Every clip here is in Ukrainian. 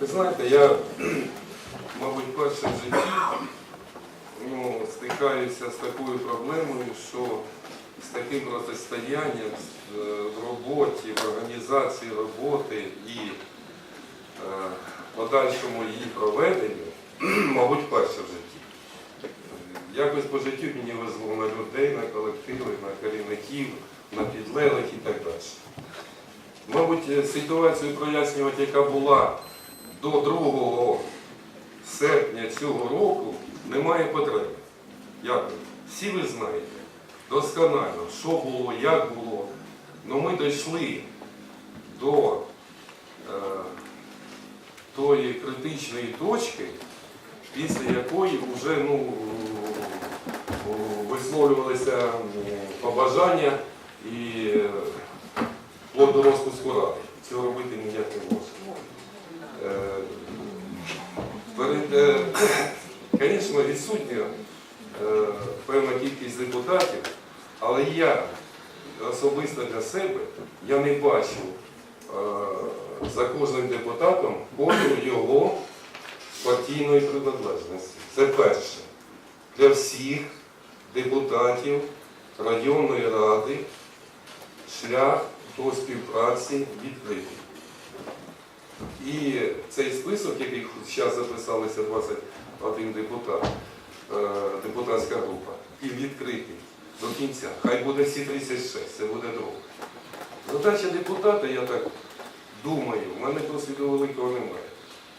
Ви знаєте, я, мабуть, перше в житті ну, стикаюся з такою проблемою, що з таким протистоянням е, в роботі, в організації роботи і е, подальшому її проведенню, мабуть, перше в житті. Якось по життю мені везло на людей, на колективи, на керівників, на підлеглих і так далі. Мабуть, е, ситуацію прояснювати, яка була до 2 серпня цього року, немає потреби. Як? Всі ви знаєте досконально, що було, як було. Ну ми дійшли до е, тої критичної точки, після якої вже ну, висловлювалися побажання і е, вплоть до розпуску ради. Цього робити ніяк не можна. Е, Перед, е, звісно, відсутня е, певна кількість депутатів, але я особисто для себе я не бачу е, за кожним депутатом коду його партійної приналежності. Це перше. Для всіх депутатів районної ради шлях до співпраці відкритий. І цей список, який зараз записалися 21 депутат, е, депутатська група, і відкритий до кінця. Хай буде всі 36, це буде добре. Задача депутата, я так думаю, в мене досвіду великого немає.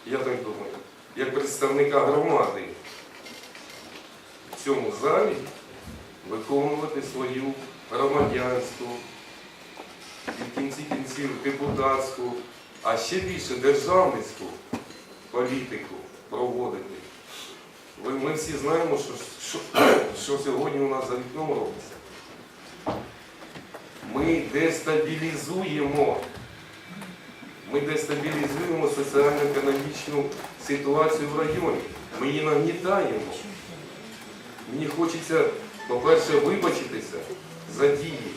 Я так думаю, як представника громади в цьому залі виконувати свою громадянську, і в кінці кінців депутатську, а ще більше державницьку політику проводити. Ми всі знаємо, що, що, що сьогодні у нас за вікном робиться. Ми дестабілізуємо. Ми дестабілізуємо соціально-економічну ситуацію в районі. Ми її нагнітаємо. Мені хочеться, по-перше, вибачитися за дії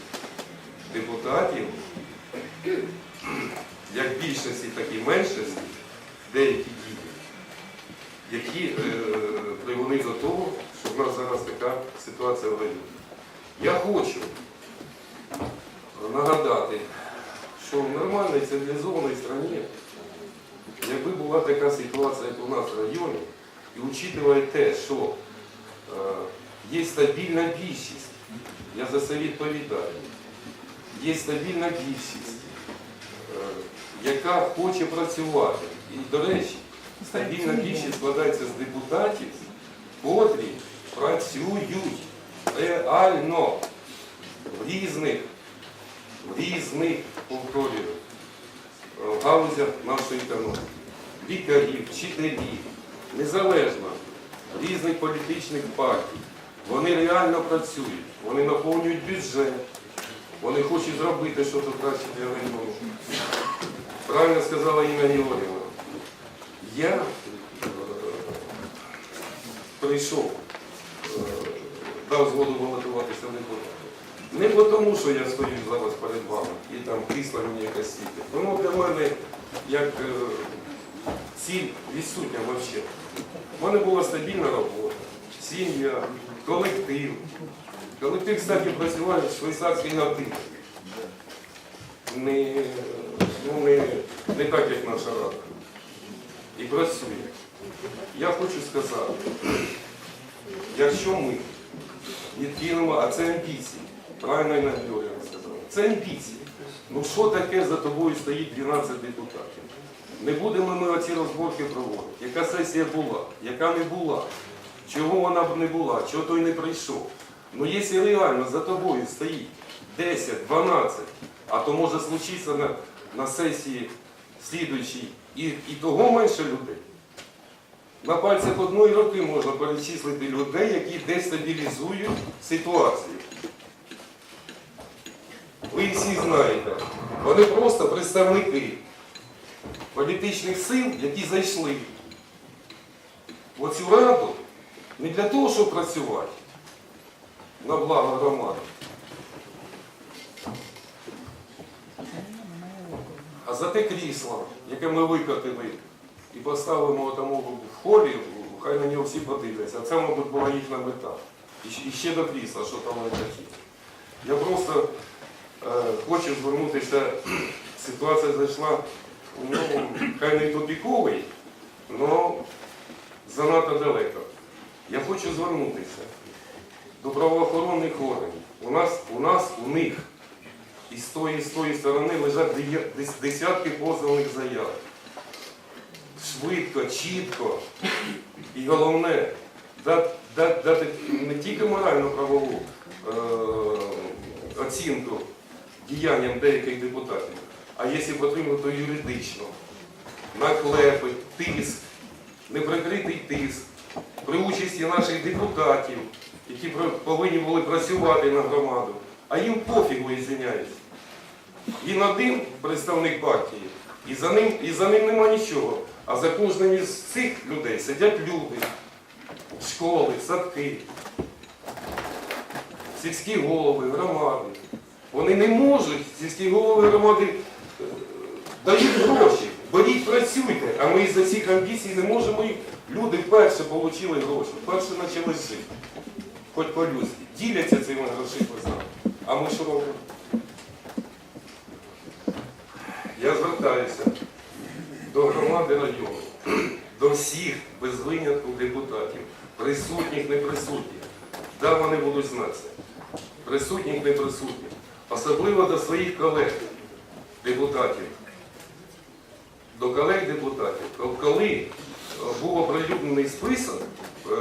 депутатів, як більшості, так і меншості, деякі дії, які е, привели до того, що в нас зараз така ситуація в районі. Я хочу нагадати, що в нормальній цивілізованій країні, якби була така ситуація, як у нас в районі, і учитывая те, що е, є стабільна більшість, я за це відповідаю, є стабільна більшість, е, яка хоче працювати. І, до речі, стабільна більшість складається з депутатів, котрі працюють реально в різних, в різних повторюю, е, галузях нашої економіки. Лікарів, вчителів, незалежно різних політичних партій. Вони реально працюють, вони наповнюють бюджет, вони хочуть зробити щось краще для району. Правильно сказала Інна Георгіївна. Я е, прийшов, е, дав згоду балотуватися в депутати. Не тому, що я стою зараз перед вами і там крісло мені якась світить. Воно для мене як е, ціль відсутня взагалі. У мене була стабільна робота, сім'я, колектив. Колектив, кстати, працював в швейцарській готелі. Не, ну, не, не так, як наша рада. І працює. Я хочу сказати, якщо ми відкинемо, а це амбіції, правильно Інна Георгіївна сказала, це амбіції. Ну що таке за тобою стоїть 12 депутатів? Не будемо ми оці розборки проводити. Яка сесія була, яка не була, чого вона б не була, чого той не прийшов. Ну якщо реально за тобою стоїть 10, 12, а то може случитися на, сесії слідуючій і, і того менше людей. На пальцях одної руки можна перечислити людей, які дестабілізують ситуацію. Ви всі знаєте, вони просто представники політичних сил, які зайшли в оцю раду не для того, щоб працювати на благо громади, за те крісло, яке ми викотили поставимо там в холі, хай на нього всі подивляться. А це, мабуть, була їхня мета. І І ще до крісла, що там вони такі. Я просто е, хочу звернутися, ситуація зайшла, ну, хай не тупіковий, але занадто далеко. Я хочу звернутися до правоохоронних органів. У нас, у нас, у них і з тої, і з тої сторони лежать десятки позовних заяв. Швидко, чітко. І головне, дати, дати, не тільки морально правову е, оцінку діянням деяких депутатів, а якщо потрібно, то юридично. Наклепи, тиск, неприкритий тиск, при участі наших депутатів, які повинні були працювати на громаду, а їм пофігу, ізвиняюсь. Він один представник партії, і за ним, і за ним нема нічого. А за кожним із цих людей сидять люди, школи, садки, сільські голови, громади. Вони не можуть, сільські голови громади е, дають гроші, беріть, працюйте, а ми із-за цих амбіцій не можемо. Люди вперше отримали гроші, вперше почали жити. Хоч по-людськи. Діляться цими грошима. А ми що робимо? Я звертаюся до громади району, до всіх без винятку депутатів, присутніх, неприсутніх. Да, вони будуть знати це. Присутніх, неприсутніх. Особливо до своїх колег, депутатів. До колег депутатів. Коли е, був оприлюднений список е,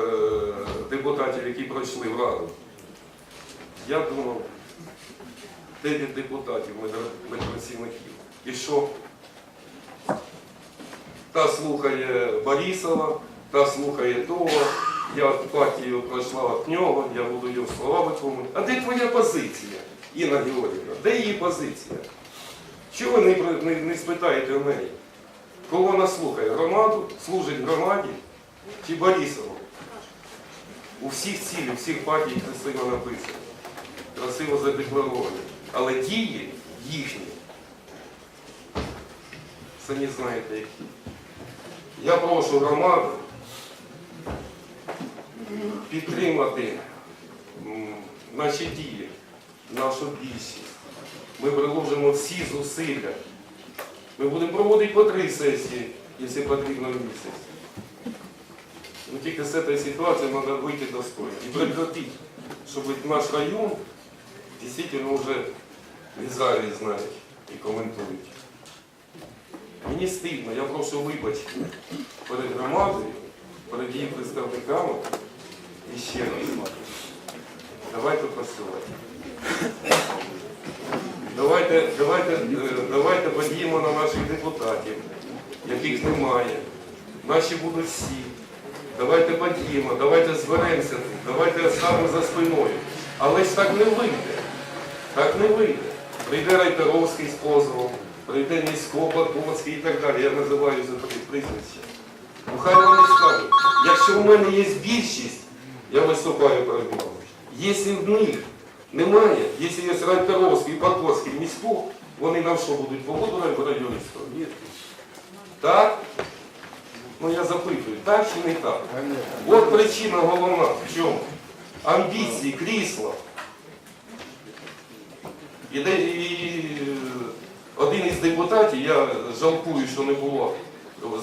депутатів, які пройшли в Раду, я думав, 9 депутатів медпрацівників. І що? Та слухає Борисова, та слухає того, я партію пройшла від нього, я буду його слова виконувати. А де твоя позиція, Інна Георгіївна? Де її позиція? Чого ви не, не, не спитаєте у неї? Кого вона слухає? Громаду, служить громаді чи Борисову? У всіх цілях, всіх партій красиво написано, красиво задекларовані. Але дії їхні, самі знаєте які. Я прошу громаду підтримати наші дії, нашу більшість. Ми приложимо всі зусилля. Ми будемо проводити по три сесії, якщо потрібно в місяць. Ну тільки з цієї ситуації треба вийти достойно і прекратити, щоб наш район дійсно вже в Ізраїлі знають і коментують. Мені стидно, я прошу вибачення перед громадою, перед її представниками і ще раз. Давайте працювати. Давайте, давайте, е, давайте подіємо на наших депутатів, яких немає. Наші будуть всі. Давайте подіємо, давайте зберемося, давайте оставимо за спиною. Але ж так не вийде. Так не вийде. Прийде Райтеровський з позовом, прийде Місько, Платоцький і так далі. Я називаю за такі прізвища. Ну хай вони скажуть, якщо в мене є більшість, я виступаю перед вами. Якщо в них немає, якщо є Райтеровський, Платоцький, Місько, вони нам що будуть погоду в районі Ні. Так? Ну я запитую, так чи не так? От причина головна в чому? Амбіції, крісла. І, де, і один із депутатів, я жалкую, що не було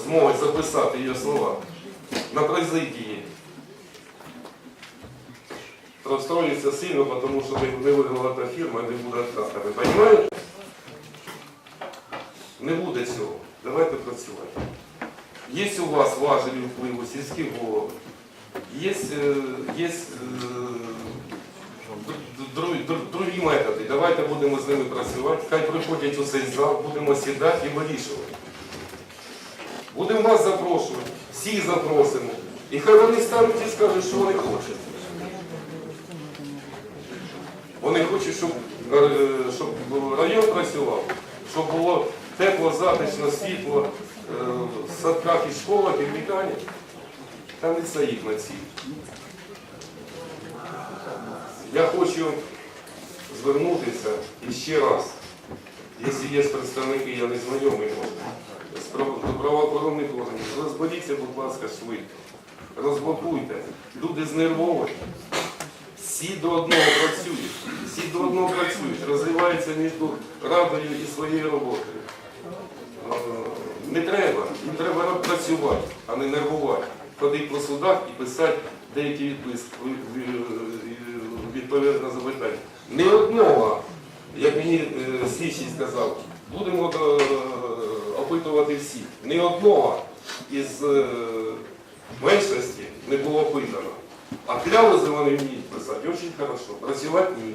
змоги записати його слова, на президії розстроїться сильно, тому що не- виграла та фірма, не буде отката. Ви розумієте? Не буде цього. Давайте працювати. Є у вас важелі впливу, сільські голови, є, е, є е, методи. Давайте будемо з ними працювати. Хай приходять у цей зал, будемо сідати і вирішувати. Будемо вас запрошувати, всіх запросимо. І хай вони стануть і скажуть, що вони хочуть. Вони хочуть, щоб, е, щоб район працював, щоб було тепло, затишно, світло е, в садках і школах, і в лікарнях. Та не їх на ціль. Я хочу звернутися і ще раз, якщо є представники, я не знайомий може, прав- до правоохоронних органів. Розберіться, будь ласка, швидко. Розблокуйте. Люди знервовані. Всі до одного працюють. Всі до одного працюють. Розриваються між радою і своєю роботою. Е, Не треба. Їм треба працювати, а не нервувати. Ходити по судах і писати деякі відписки, відповідати на запитання. Не одного, як мені е, слідчий сказав, будемо е, опитувати всіх. Не одного із е, меншості не було опитано. А кляузи вони вміють писати дуже хорошо. Працювати ні.